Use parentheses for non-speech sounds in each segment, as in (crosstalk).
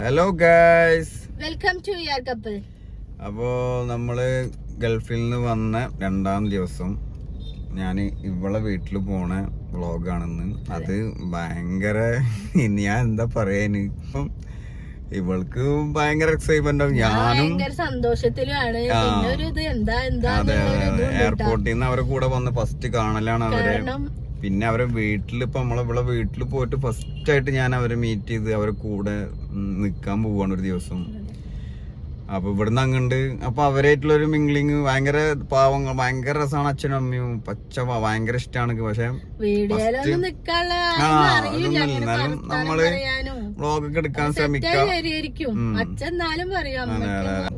Hello guys welcome to your couple അപ്പോ നമ്മൾ ഗൾഫിൽ നിന്ന് വന്ന രണ്ടാം ദിവസം ഞാൻ ഇവളെ വീട്ടിൽ പോണ വ്ളോഗാണെന്ന്. അത് ഭയങ്കര (laughs) ഇനി ഞാൻ എന്താ പറയാന്? ഇപ്പം ഇവൾക്ക് ഭയങ്കര എക്സൈറ്റ്മെന്റ് ആവും. ഞാനും സന്തോഷത്തിലാണ്. എയർപോർട്ടിൽ നിന്ന് അവരെ കൂടെ വന്ന് ഫസ്റ്റ് കാണലാണ് അവരെ. പിന്നെ അവരെ വീട്ടിൽ ഇപ്പൊ നമ്മളെ ഇവിടെ വീട്ടിൽ പോയിട്ട് ഫസ്റ്റ് ആയിട്ട് ഞാൻ അവരെ മീറ്റ് ചെയ്ത് അവരെ കൂടെ നിൽക്കാൻ നിക്കാൻ പോവാണ് ഒരു ദിവസം. അപ്പൊ ഇവിടുന്ന് അങ്ങണ്ട് അപ്പൊ അവരായിട്ടുള്ള ഒരു മിംഗ്ലിങ് ഭയങ്കര പാവങ്ങൾ ഭയങ്കര രസമാണ് അച്ഛനും അമ്മയും. പച്ച ഭയങ്കര ഇഷ്ടമാണ് പക്ഷെ എന്നാലും നമ്മൾ വ്ളോഗൊക്കെ എടുക്കാൻ ശ്രമിക്കാം. അച്ഛൻ എന്നാലും പറയും.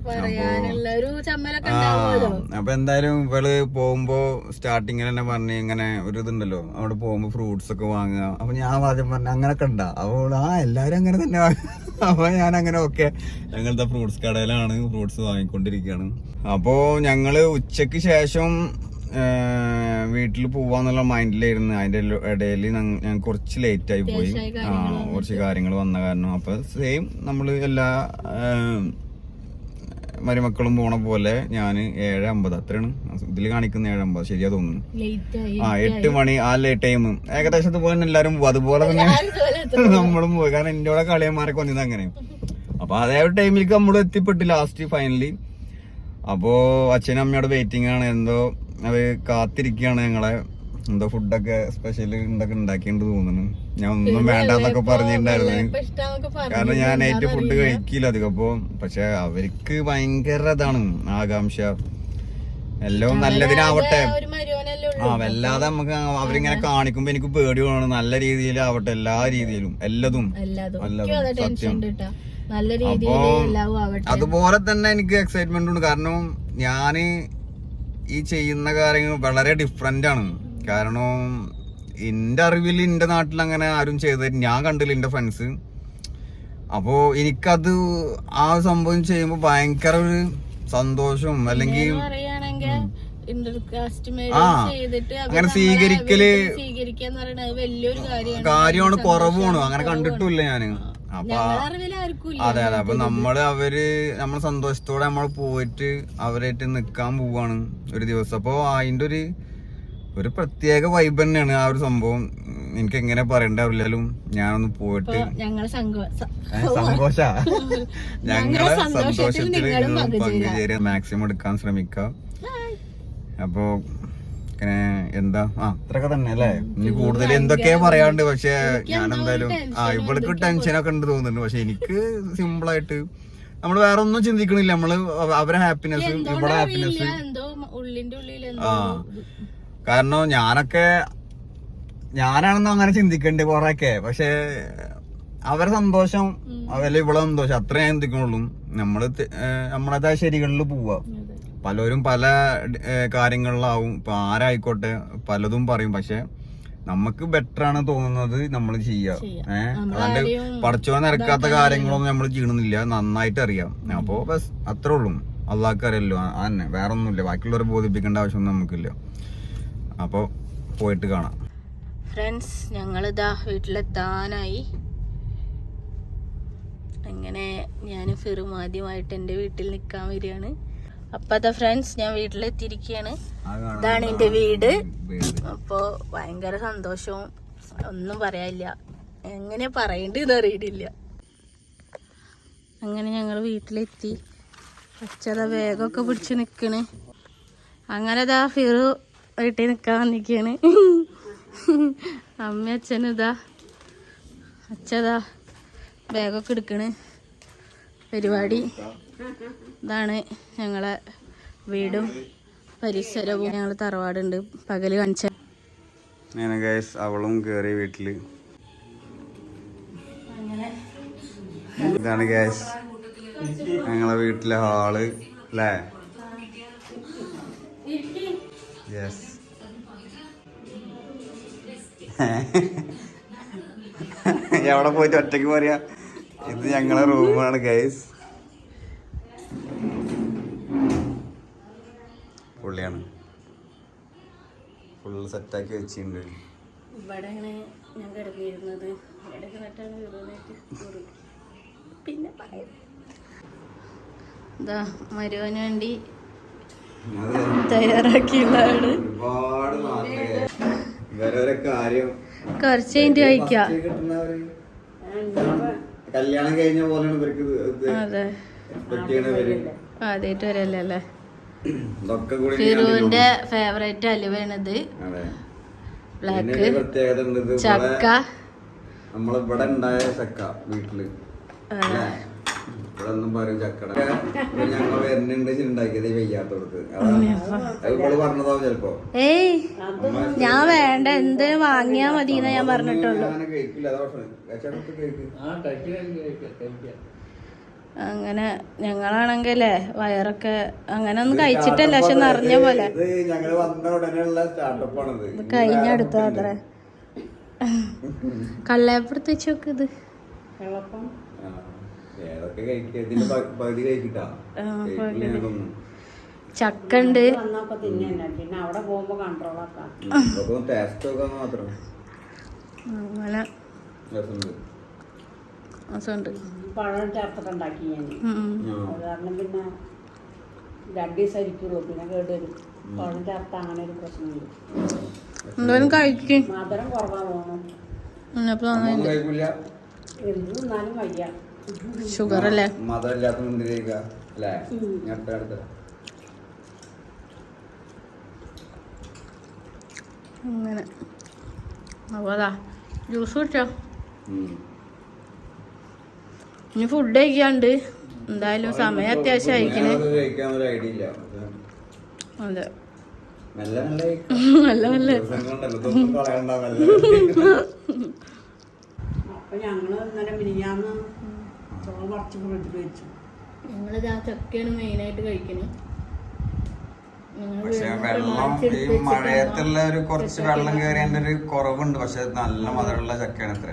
പറയാനുള്ള ഒരു ചമ്മലൊക്കെ ആ ഉണ്ടാവുമല്ലോ. അപ്പൊ എന്തായാലും ഇവൾ പോകുമ്പോ സ്റ്റാർട്ടിങ്ങിൽ തന്നെ പറഞ്ഞ് ഇങ്ങനെ ഒരു ഇതുണ്ടല്ലോ. അവിടെ പോകുമ്പോ ഫ്രൂട്ട്സ് ഒക്കെ വാങ്ങുക. അപ്പൊ ഞാൻ ആദ്യം പറഞ്ഞ അങ്ങനൊക്കെ ഉണ്ടാ അപ്പോൾ ആ എല്ലാരും അങ്ങനെ തന്നെ. (laughs) അപ്പൊ ഞാൻ അങ്ങനെ ഓക്കെ. ഞങ്ങളുടെ ഫ്രൂട്ട്സ് കടയിലാണ് ഫ്രൂട്ട്സ് വാങ്ങിക്കൊണ്ടിരിക്കുകയാണ് അപ്പോ ഞങ്ങൾ ഉച്ചയ്ക്ക് ശേഷം വീട്ടിൽ പോവാന്നുള്ള മൈൻഡിലായിരുന്നു. അതിന്റെ ഇടയിൽ ഞാൻ കുറച്ച് ലേറ്റ് ആയി പോയി. ആ കുറച്ച് കാര്യങ്ങൾ വന്ന കാരണം. അപ്പൊ സെയിം നമ്മൾ എല്ലാ മരുമക്കളും പോണ പോലെ ഞാൻ ഏഴ് അമ്പത്. അത്രയാണ്. ഇതിൽ കാണിക്കുന്ന ഏഴ് അമ്പത്. ശരിയാ തോന്നുന്നു. ആ എട്ട് മണി ആ ലേറ്റ് ടൈം ഏകദേശം തന്നെ എല്ലാരും അതുപോലെ തന്നെ ഇതുപോലെ. നമ്മളും പോയി കാരണം എന്റെ കൂടെ കളിയന്മാരൊക്കെ വന്നത് അങ്ങനെ അപ്പൊ അതേ ടൈമിലേക്ക് നമ്മൾ എത്തിപ്പെട്ട് ലാസ്റ്റ് ഫൈനലി അപ്പോ അച്ഛനും അമ്മയോട് വെയിറ്റിംഗ് ആണ്. എന്തോ അവർ കാത്തിരിക്കുകയാണ് ഞങ്ങളെ. എന്തോ ഫുഡൊക്കെ സ്പെഷ്യൽ എന്തൊക്കെ ഉണ്ടാക്കിയിട്ട് തോന്നുന്നു. ഞാൻ ഒന്നും വേണ്ടെന്നൊക്കെ പറഞ്ഞിട്ടുണ്ടായിരുന്നു. കാരണം ഞാൻ നൈറ്റ് ഫുഡ് കഴിക്കില്ല അധികം അപ്പൊ പക്ഷെ അവർക്ക് ഭയങ്കര ഇതാണ് ആകാംക്ഷ. എല്ലാം നല്ലതിനാവട്ടെ. ആ വല്ലാതെ നമുക്ക് അവരിങ്ങനെ കാണിക്കുമ്പോ എനിക്ക് പേടിയാണ്. നല്ല രീതിയിലാവട്ടെ എല്ലാ രീതിയിലും. എല്ലതും. സത്യം. അപ്പോ അതുപോലെ തന്നെ എനിക്ക് എക്സൈറ്റ്മെന്റ് ഉണ്ട്. കാരണം ഞാൻ ഈ ചെയ്യുന്ന കാര്യങ്ങൾ വളരെ ഡിഫറെന്റ് ആണ്. കാരണം എന്റെ അറിവിൽ എന്റെ നാട്ടിൽ അങ്ങനെ ആരും ചെയ്തത് ഞാൻ കണ്ടില്ല എന്റെ ഫ്രണ്ട്സ് അപ്പോ എനിക്കത് ആ സംഭവം ചെയ്യുമ്പോൾ ഭയങ്കര ഒരു സന്തോഷവും അല്ലെങ്കിൽ അങ്ങനെ സ്വീകരിക്കൽ കാര്യമാണ്. കുറവാണ്. അങ്ങനെ കണ്ടിട്ടില്ല ഞാൻ. അപ്പൊ അതെ അതെ. അപ്പൊ നമ്മൾ അവർ നമ്മളെ സന്തോഷത്തോടെ നമ്മൾ പോയിട്ട് അവരായിട്ട് നിക്കാൻ പോവാണ് ഒരു ദിവസം. അപ്പൊ അതിന്റെ ഒരു ഒരു പ്രത്യേക വൈബ് തന്നെയാണ് ആ ഒരു സംഭവം. എനിക്ക് എങ്ങനെ പറയണ്ടാവില്ലാലും ഞാനൊന്ന് പോയിട്ട് സന്തോഷ? (laughs) ഞങ്ങളെ സന്തോഷത്തിൽ പങ്കുചേരി. മാക്സിമം എടുക്കാൻ ശ്രമിക്കാം. അപ്പൊ എന്താ? ആ അത്രയൊക്കെ തന്നെ അല്ലേ? ഇനി കൂടുതൽ എന്തൊക്കെയാ പറയാണ്ട്? പക്ഷെ ഞാൻ എന്തായാലും ആ ഇവൾക്ക് ടെൻഷനൊക്കെ ഉണ്ട് തോന്നുന്നുണ്ട്. പക്ഷെ എനിക്ക് സിമ്പിൾ ആയിട്ട് നമ്മൾ വേറെ ഒന്നും ചിന്തിക്കണില്ല. നമ്മൾ അവ- അവരെ ഹാപ്പിനെസ് ഇവിടെ ഹാപ്പിനെസ് ആ. കാരണം ഞാനൊക്കെ ഞാനാണെന്ന് അങ്ങനെ ചിന്തിക്കണ്ട് കൊറേയൊക്കെ. പക്ഷെ അവരെ സന്തോഷം അവരെ ഇവിടെ സന്തോഷം അത്ര ഞാൻ ചിന്തിക്കുന്നുള്ളൂ. നമ്മൾ നമ്മളതായ ശരികളിൽ പോവാ. പലരും പല കാര്യങ്ങളിലാവും. ഇപ്പൊ ആരായിക്കോട്ടെ പലതും പറയും. പക്ഷെ നമുക്ക് ബെറ്റർ ആണ് തോന്നുന്നത് നമ്മൾ ചെയ്യാം. ഏഹ് ആരെയും പഠിച്ചോ നിരക്കാത്ത കാര്യങ്ങളൊന്നും നമ്മൾ ചെയ്യണമെന്നില്ല നന്നായിട്ട് അറിയാം അപ്പോ ബസ് അത്രേ ഉള്ളൂ. അള്ളാഹ്ക്ക് അറിയല്ലോ. ആ- തന്നെ വേറെ ഒന്നുമില്ല ബാക്കിയുള്ളവരെ ബോധിപ്പിക്കേണ്ട ആവശ്യമൊന്നും നമുക്കില്ല. അപ്പൊ പോയിട്ട് കാണാം. ഫ്രണ്ട്സ് ഞങ്ങളിതാ വീട്ടിലെത്താനായി. അങ്ങനെ ഞാൻ ഫിറും ആദ്യമായിട്ട് എന്റെ വീട്ടിൽ നിൽക്കാൻ വരികയാണ്. അപ്പം അതാ ഫ്രണ്ട്സ് ഞാൻ വീട്ടിലെത്തിയിരിക്കുകയാണ്. ഇതാണ് എന്റെ വീട്. അപ്പോൾ ഭയങ്കര സന്തോഷവും ഒന്നും പറയാനില്ല. എങ്ങനെ പറയേണ്ടതെന്ന് അറിയില്ല അങ്ങനെ ഞങ്ങൾ വീട്ടിലെത്തി. അച്ഛത വേഗമൊക്കെ പിടിച്ച് നിൽക്കണേ അങ്ങനെ ഇതാ ഫിറു വീട്ടിൽ നിൽക്കാൻ വന്നിരിക്കുകയാണ് അമ്മ അച്ഛനുതാ അച്ഛതാ ബാഗൊക്കെ എടുക്കണ്. പരിപാടി. ഇതാണ് ഞങ്ങളെ വീടും പരിസരവും. ഞങ്ങൾ തറവാടുണ്ട്. പകൽ കാണിച്ച അവളും കേറി വീട്ടിൽ. ഇതാണ് ഗ്യാസ് ഞങ്ങളെ വീട്ടിലെ ഹാൾ അല്ലേ യെസ് എവിടെ പോയിട്ട് ഒറ്റയ്ക്ക് പറയാ ഇത് ഞങ്ങളെ റൂമാണ് ഗൈസ് പുള്ളിയാണ്. ഫുൾ സെറ്റാക്കി വെച്ചിട്ടുണ്ട്. ഞാൻ ഇവിടെ കിടന്നിട്ടാണ് പിന്നെ ഇതാ മരുവന് വേണ്ടി. തയ്യാറാക്കിയുള്ളതാണ്. ഒരുപാട് കുറച്ച് കഴിഞ്ഞിട്ട് കഴിക്കാം? ഫസ്റ്റ് കിട്ടുന്നവര് കല്യാണം കഴിഞ്ഞ പോലെയാണ് ഇവർക്ക് അതെ. ആദ്യമായിട്ട് വരല്ലേ ഫിറുവിന്റെ ഫേവറേറ്റ് അലുവയാണിത് ബ്ലാക്ക് ചക്ക. നമ്മളിവിടെ ഉണ്ടായ ചക്ക വീട്ടിൽ? ഇവിടെ ഒന്നും പറയും ചക്കട. ഞങ്ങൾ വരുന്നുണ്ട് ഉണ്ടാക്കിയത് വയ്യാത്തവർക്ക്. ഇവൾ പറഞ്ഞതാവും ചെലപ്പോ. ഏയ് ഞാൻ വേണ്ട എന്ത് വാങ്ങിയാ മതി എന്നാ ഞാൻ പറഞ്ഞിട്ടുള്ളൂ. അങ്ങനെ ഞങ്ങളാണെങ്കിലേ വയറൊക്കെ അങ്ങനെ ഒന്നും കഴിച്ചിട്ടല്ല പക്ഷെ നിറഞ്ഞ പോലെ. ഇത് ഞങ്ങൾ വന്ന ഉടനെയുള്ള സ്റ്റാർട്ടപ്പ് ആണിത്. ഇത് കഴിഞ്ഞടുത്ത അത്ര. കള്ളയപ്പെടുത്ത് വെച്ച് നോക്ക് ഇത് ആ, ഏതൊക്കെ കഴിക്കുക ഇതിന്റെ പ- പകുതി കഴിക്കിട്ടാ. ആ, കഴിക്കില്ല ഞാനതൊന്നും. ചക്ക ഉണ്ട് വന്നപ്പോ തിന്നെ പിന്നെ അവിടെ പോകുമ്പോ കൺട്രോൾ ആക്കാം. ഉം, ഇതൊക്കെ ഒന്ന് ടേസ്റ്റ് നോക്കാൻ മാത്രം. അങ്ങനെ രസമുണ്ട്. രസമുണ്ട്. പഴം ചേർത്തൊക്കെ ഉണ്ടാക്കി ഞാൻ. ഉം. ആ. അത് കാരണം പിന്നെ രണ്ട് ദിവസം ഇരിക്കുള്ളൂ. പിന്നെ കേട് വരും. പഴം ചേർത്ത അങ്ങനെ ഒരു പ്രശ്നമുണ്ട് എന്തായാലും കഴിക്കും? മധുരം കുറവാണോ എന്ത് തിന്നാലും വയ്യ. ഷുഗർ അല്ലേ? മധുരം ഇല്ലാത്ത മുന്തിരിക്ക അല്ലേ? ഞാൻ അടുത്ത അടുത്ത അങ്ങനെ. അപ്പൊ അതാ ജ്യൂസ് കുടിച്ചോ? ഇനി ഫുഡ് കഴിക്കാണ്ട്. എന്തായാലും സമയം അത്യാവശ്യം അയക്കണേ അതെ. നല്ല (laughs) നല്ല അപ്പൊ ഞങ്ങൾ ഇന്നലെ മിനിഞ്ഞാന്ന് ചോറ് കുറച്ച് ഫ്രിഡ്ജിൽ വെച്ചു. ഞങ്ങളിത് ആ ചക്കയാണ് മെയിനായിട്ട് കഴിക്കുന്നത് പക്ഷെ വെള്ളം ഈ മഴയത്തുള്ള ഒരു കുറച്ച് വെള്ളം കയറിയതിന്റെ ഒരു കുറവുണ്ട്. പക്ഷെ നല്ല മധുരമുള്ള ചക്കയാണ് ഇത്ര.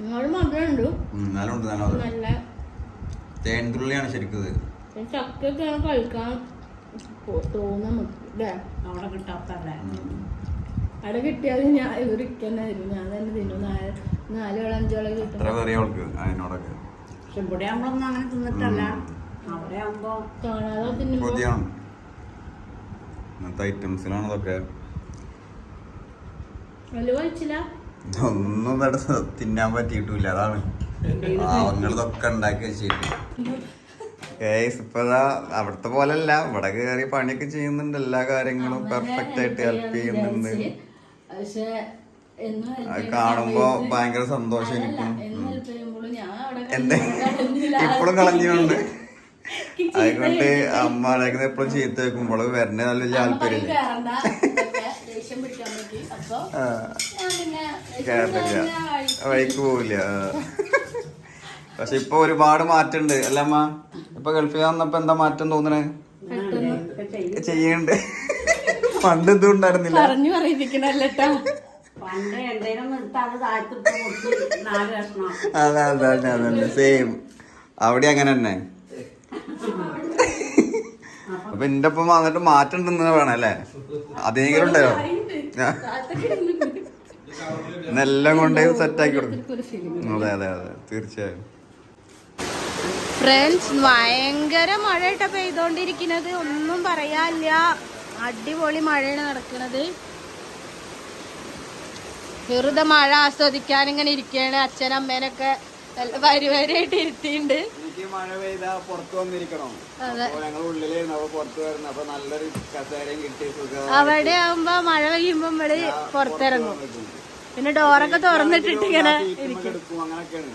എന്നാലും ഉണ്ട് നല്ല തേൻതുള്ളിയാണ് ശരിക്കും ഇത്. ഈ ചക്കയൊക്കെയാണ് കഴിക്കാൻ തോന്നുന്നത് അവിടെ കിട്ടാത്തല്ലേ അവിടെ കിട്ടിയാലും ഞാൻ ഇവരിക്കന്നെ ഞാൻ തന്നെ തിന്നു. നാല് നാലോളം അഞ്ചോളം കിട്ടും. അതിനോടൊക്കെ. പക്ഷെ ഇവിടെ നമ്മളൊന്നും അങ്ങനെ തിന്നിട്ടല്ല. അവിടെ ആകുമ്പോ കാണാതെ തിന്നുമ്പോ കൊതിയാണ്. ഇന്നത്തെ ഐറ്റംസിലാണ് ഇതൊക്കെ. വലിയ കഴിച്ചില്ല? ഇതൊന്നും ഇവിടെ തിന്നാൻ പറ്റിയിട്ടില്ല അതാണ്. പാവങ്ങൾ ഇതൊക്കെ ഉണ്ടാക്കി വെച്ചിട്ട്. ഏയ്സ് ഇപ്പതാ അവിടുത്തെ പോലല്ല. ഇവിടെ കയറി പണിയൊക്കെ ചെയ്യുന്നുണ്ട് എല്ലാ കാര്യങ്ങളും. പെർഫെക്റ്റ് ആയിട്ട് ഹെൽപ്പ് ചെയ്യുന്നുണ്ട്. പക്ഷെ അത് കാണുമ്പോ ഭയങ്കര സന്തോഷം എനിക്കും. എന്തേ. ഇപ്പോഴും കളഞ്ഞുകൊണ്ട് അതുകൊണ്ട് അമ്മ അടക്കുന്ന എപ്പോഴും ചീത്ത വെക്കുമ്പോൾ വരണേ നല്ല വലിയ താല്പര്യമില്ല? കേറില്ല വഴിക്ക് പോവില്ല. പക്ഷെ ഇപ്പൊ ഒരുപാട് മാറ്റമുണ്ട് അല്ല അമ്മ? ഇപ്പൊ ഗൾഫിൽ വന്നപ്പോ എന്താ മാറ്റം തോന്നണേ? ചെയ്യണ്ടേ. പണ്ട് ഇതുണ്ടായിരുന്നില്ല പറഞ്ഞു എടുത്താൽ അത് അതെ അതെ അതെ സെയിം അവിടെ അങ്ങനെ തന്നെ. അപ്പൊ എന്റെ ഒപ്പം വന്നിട്ട് മാറ്റം ഉണ്ടെന്ന് വേണം അല്ലേ? അതെങ്കിലും ഉണ്ടല്ലോ എന്നെല്ലാം കൊണ്ട് സെറ്റ് ആക്കി കൊടുക്കും. അതെ അതെ അതെ. തീർച്ചയായും. ഫ്രണ്ട്സ് ഭയങ്കര മഴ ഇട്ട പെയ്തോണ്ടിരിക്കുന്നത്. ഒന്നും പറയാനില്ല. അടിപൊളി മഴയാണ് നടക്കുന്നത് വെറുതെ മഴ ആസ്വദിക്കാൻ ഇങ്ങനെ ഇരിക്കുകയാണ് അച്ഛനമ്മേനൊക്കെ നല്ല പരിപാടിയായിട്ട് ഇരുത്തിയിട്ടുണ്ട്. എനിക്ക് മഴ പെയ്താ പുറത്ത് വന്നിരിക്കണം? അതെ. അപ്പൊ ഞങ്ങൾ ഉള്ളിലായിരുന്നു അപ്പൊ പുറത്ത് വരുന്നു അപ്പൊ നല്ലൊരു കസേരയും കിട്ടി അവിടെ ആവുമ്പോ മഴ പെയ്യുമ്പോ നമ്മൾ പുറത്തിറങ്ങും. പിന്നെ ഡോറൊക്കെ തുറന്നിട്ടിട്ട് ഇങ്ങനെ ഇരിക്കും. അങ്ങനെയൊക്കെയാണ്.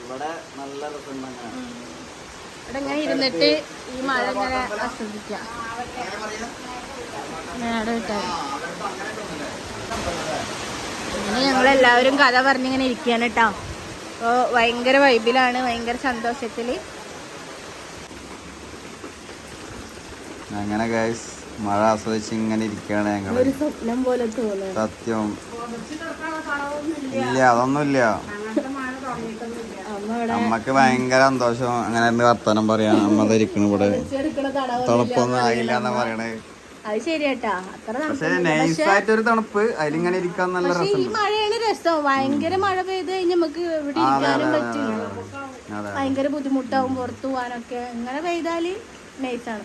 ഇവിടെ നല്ല ഇവിടെ ഇങ്ങനെ ഇരുന്നിട്ട് ഈ മഴ ഇങ്ങനെ ആസ്വദിക്കാം. മേടം വിട്ടാ അങ്ങനെ ഞങ്ങളെല്ലാവരും കഥ പറഞ്ഞിങ്ങനെ ഇരിക്കുകയാണ് കേട്ടോ. അപ്പോൾ ഭയങ്കര വൈബിലാണ് ഭയങ്കര സന്തോഷത്തിൽ അങ്ങനെ ഗൈസ് മഴ ആസ്വദിച്ച് ഇങ്ങനെ ഇരിക്കുകയാണ് ഞങ്ങൾ ഒരു സ്വപ്നം പോലെ തോന്നുന്നു. സത്യം. ഇല്ല അതൊന്നുമില്ല. അമ്മയ്ക്ക് ഭയങ്കര സന്തോഷം. അങ്ങനെ വർത്തമാനം വർത്താനം പറയാൻ അമ്മ ധരിക്കണ ഇവിടെ? തണുപ്പൊന്നും ആയില്ല എന്നാ പറയണേ? അത് ശരിയാട്ടാ. അത്ര പക്ഷെ തണുപ്പൊന്നുമില്ല. നൈസായിട്ടൊരു തണുപ്പ് അതിലിങ്ങനെ ഇരിക്കാൻ നല്ല പക്ഷെ ഈ രസം മഴയാണ് രസം ഭയങ്കര മഴ പെയ്ത് നമുക്ക് ഇവിടെ ഇരിക്കാനും പറ്റില്ല. ഭയങ്കര ബുദ്ധിമുട്ടാവും പുറത്തു പോകാനൊക്കെ. ഇങ്ങനെ പെയ്താൽ നൈസാണ്.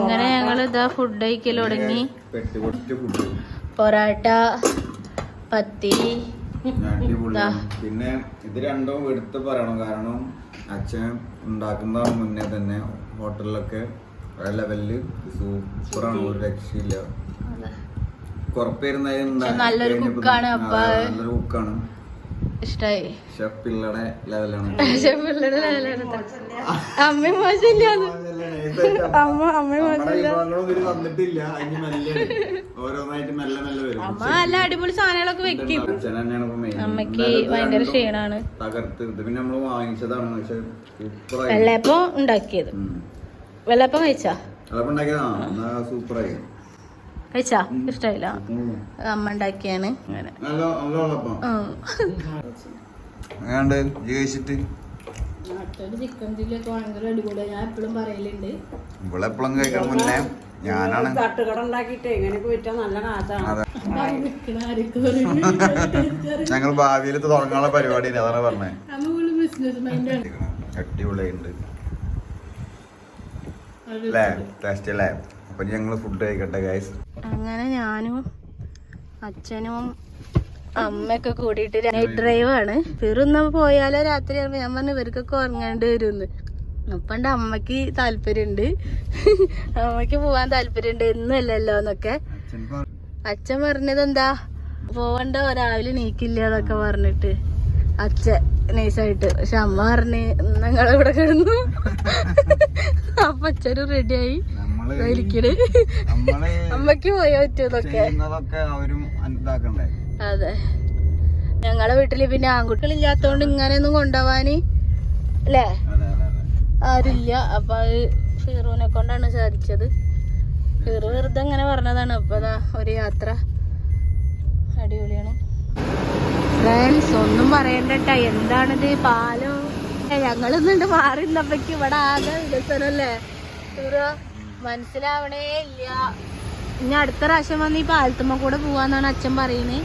അങ്ങനെ ഞങ്ങൾ ഇതാ ഫുഡ് കഴിക്കൽ തുടങ്ങി. ഫുഡ് പൊറാട്ട പത്തിരി അടിപൊളിയാണ് പിന്നെ ഇത് രണ്ടും എടുത്ത് പറയണം. കാരണം അച്ഛൻ ഉണ്ടാക്കുന്ന മുന്നേ തന്നെ ഹോട്ടലിലൊക്കെ ആ ലെവലിൽ സൂപ്പറാണ്. ഒരു രക്ഷയില്ല. നല്ലൊരു അപ്പൊ. നല്ലൊരു കുക്കാണ് ഇഷ്ടായി. ഷെഫ് പിള്ളയുടെ ലെവലാണ് അമ്മയും മോശമില്ലാന്ന് അമ്മ മെല്ലെ ഓരോന്നായിട്ട് മെല്ലെ മെല്ലെ വരും. അമ്മ നല്ല അടിപൊളി സാധനങ്ങളൊക്കെ വെക്കും. അച്ഛൻ തന്നെയാണ് അമ്മയ്ക്ക് ഭയങ്കര ക്ഷീണാണ്. തകർത്ത് ഇത് പിന്നെ നമ്മൾ വാങ്ങിച്ചതാണ് പക്ഷെ സൂപ്പറായി. വെള്ളയപ്പം ഉണ്ടാക്കിയത്. വെള്ളയപ്പം കഴിച്ചാ? വെള്ളപ്പം ഉണ്ടാക്കിയതാ? സൂപ്പറായി. കഴിച്ചാ? ഇഷ്ടായില്ല. അമ്മ ഉണ്ടാക്കിയാണ്. ജയിച്ചിട്ട് ചിക്കൻ ചില്ലൊക്കെ ഭയങ്കര അടിപൊളിയാണ് ഞാൻ എപ്പോഴും പറയലുണ്ട്. ഇവിടെ എപ്പോഴും കഴിക്കാൻ മുന്നേ. ഞാനാണ് തട്ടുകട ഉണ്ടാക്കിയിട്ട് എങ്ങനെയൊക്കെ വിറ്റാൽ നല്ല കാശാണ് അതെ. നിക്കണ ആരൊക്കെ (laughs) ഞങ്ങൾ ഭാവിയിൽ തുടങ്ങാനുള്ള പരിപാടി അതാണ് പറഞ്ഞത് അടിപൊളിയുണ്ട് അല്ലേ ടേസ്റ്റ് അല്ലേ? അപ്പൊ ഞങ്ങൾ ഫുഡ് കഴിക്കട്ടെ ഗൈസ് അങ്ങനെ ഞാനും അച്ഛനും അമ്മയൊക്കെ കൂടിയിട്ട് നൈറ്റ് ഡ്രൈവ് ആണ്. പെരുന്ന പോയാലോ രാത്രി ആകുമ്പോ ഞാൻ പറഞ്ഞു ഇവർക്കൊക്കെ ഉറങ്ങേണ്ടി വരുമെന്ന് അപ്പണ്ട് അമ്മയ്ക്ക് താല്പര്യമുണ്ട് അമ്മയ്ക്ക് പോവാൻ താല്പര്യമുണ്ട് എന്നല്ലല്ലോ എന്നൊക്കെ. അച്ഛൻ പറ- അച്ഛൻ പറഞ്ഞത് എന്താ പോവണ്ട രാവിലെ നീക്കില്ല എന്നൊക്കെ പറഞ്ഞിട്ട്. അച്ഛൻ നൈസായിട്ട്. പക്ഷെ അമ്മ പറഞ്ഞ് ഞങ്ങൾ ഇവിടെ കിടന്നു. അപ്പൊ അച്ഛനും റെഡിയായി ഇരിക്കണ്. അമ്മയ്ക്ക് പോയാ പറ്റുന്നൊക്കെ അതെ. ഞങ്ങളെ വീട്ടിൽ പിന്നെ ആൺകുട്ടികളില്ലാത്തോണ്ട് ഇങ്ങനെയൊന്നും കൊണ്ടുപോവാന് അല്ലേ? ആരില്ല. അപ്പൊ അത് ഫീറുവിനെ കൊണ്ടാണ് സാധിച്ചത്. ഫീറു വെറുതെ ഇങ്ങനെ പറഞ്ഞതാണ്. അപ്പൊ അതാ ഒരു യാത്ര അടിപൊളിയാണ്. ഫ്രണ്ട്സ് ഒന്നും പറയണ്ടട്ട. എന്താണിത്? പാലം? ഞങ്ങളൊന്നുണ്ട് മാറിന്നപ്പക്ക് ഇവിടെ ആകെ വികസനല്ലേ? മനസ്സിലാവണേ ഇല്ല. ഇനി അടുത്ത പ്രാവശ്യം വന്ന് ഈ പാലത്തുമ്മ കൂടെ പോവാന്നാണ് അച്ഛൻ പറയുന്നത്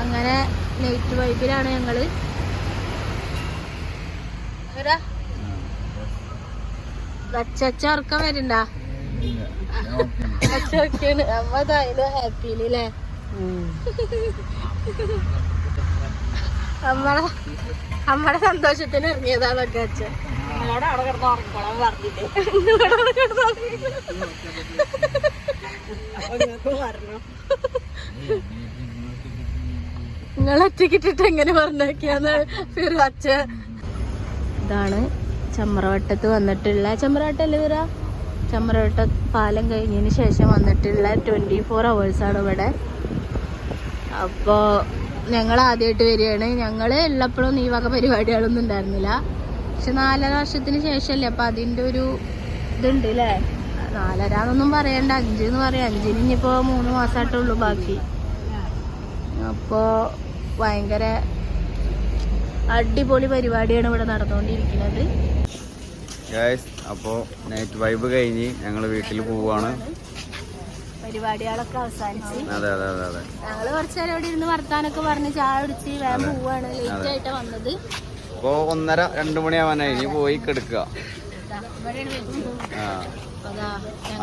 അങ്ങനെ നൈറ്റ് വൈബിലാണ് ഞങ്ങൾ. അച്ചച്ച ഉറക്കം വരണ്ട അച്ഛനാണ് അമ്മ ഹാപ്പിയിൽ അമ്മടെ അമ്മടെ സന്തോഷത്തിന് ഇറങ്ങിയതാണൊക്കെ അച്ഛൻ നിങ്ങളോട് അവിടെ കിടന്ന് ഉറങ്ങിക്കോളാൻ പറഞ്ഞില്ലേ? ഇവിടെ ഇവിടെ കിടന്ന് ഉറങ്ങി. അപ്പൊ നിങ്ങൾക്ക് പറഞ്ഞു നിങ്ങൾ ഒറ്റക്കിട്ടിട്ട് എങ്ങനെ പറഞ്ഞാക്കിയാന്ന് ഫിറു അച്ഛൻ. ഇതാണ് ചമ്രവട്ടത്ത് വന്നിട്ടുള്ള ചമ്രവട്ടല്ലേ വരാ ചമ്രവട്ട പാലം കഴിഞ്ഞതിന് ശേഷം വന്നിട്ടുള്ള ട്വന്റി ഫോർ അവേഴ്സാണ് ഇവിടെ. അപ്പോൾ ഞങ്ങൾ ആദ്യമായിട്ട് വരികയാണ്. ഞങ്ങൾ എല്ലപ്പോഴും ഈ വക പരിപാടികളൊന്നും ഉണ്ടായിരുന്നില്ല. പക്ഷെ നാലര വർഷത്തിന് ശേഷമല്ലേ? അപ്പം അതിന്റെ ഒരു ഇതുണ്ട് അല്ലേ നാലര എന്നൊന്നും പറയണ്ട. അഞ്ച് എന്ന് പറയാം. അഞ്ചിന് ഇനിയിപ്പോൾ മൂന്ന് മാസമായിട്ടുള്ളൂ ബാക്കി. അപ്പോൾ ഭയങ്കര അടിപൊളി പരിപാടിയാണ് ഇവിടെ നടന്നുകൊണ്ടിരിക്കുന്നത്. ഗൈസ് അപ്പോ നൈറ്റ് വൈബ് കഴിഞ്ഞ് ഞങ്ങൾ വീട്ടിൽ പോവാണ്. പരിപാടികളൊക്കെ അവസാനിച്ച് അതെ അതെ അതെ അതെ. ഞങ്ങൾ കുറച്ച് നേരം ഇവിടെ ഇരുന്ന് വർത്താനൊക്കെ പറഞ്ഞ് ചായ കുടിച്ച് വേഗം പോവാണ്. ലേറ്റ് ആയിട്ട് വന്നത്. ഇപ്പോ ഒന്നര രണ്ടു മണിയാവാനായി. ഇനി പോയി കിടക്കുക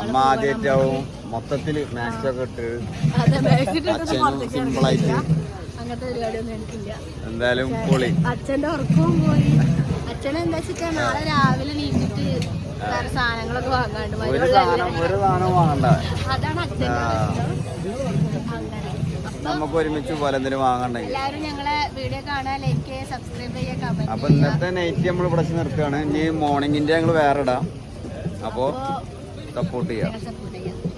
അമ്മ ആദ്യമായിട്ടാവും മൊത്തത്തിൽ മാക്സ് ഒക്കെ ഇട്ട് സിമ്പിളായിട്ട് അങ്ങനത്തെ പരിപാടിയൊന്നും എനിക്കില്ല. എന്തായാലും പൊളി. അച്ഛന്റെ ഉറക്കവും പോയി. അച്ഛൻ എന്താ നാളെ രാവിലെ നീച്ചിട്ട് വേറെ സാധനങ്ങളൊക്കെ വാങ്ങാണ്ട് ഒരു സാധനം ഒരു സാധനം വാങ്ങണ്ട. അതാണ് അച്ഛൻ നമുക്ക് ഒരുമിച്ച് പോലെ എന്തെങ്കിലും വാങ്ങണ്ടെങ്കിൽ എല്ലാവരും ഞങ്ങളെ വീഡിയോ കാണാൻ ലൈക്ക് സബ്സ്ക്രൈബ് അപ്പൊ ഇന്നത്തെ നൈറ്റ് നമ്മൾ ഇവിടെ നിർത്തുകയാണ്. ഇനി മോർണിംഗിന്റെ ഞങ്ങൾ വേറെ ഇടാം അപ്പോ സപ്പോർട്ട് ചെയ്യാം. സപ്പോർട്ട് ചെയ്യുക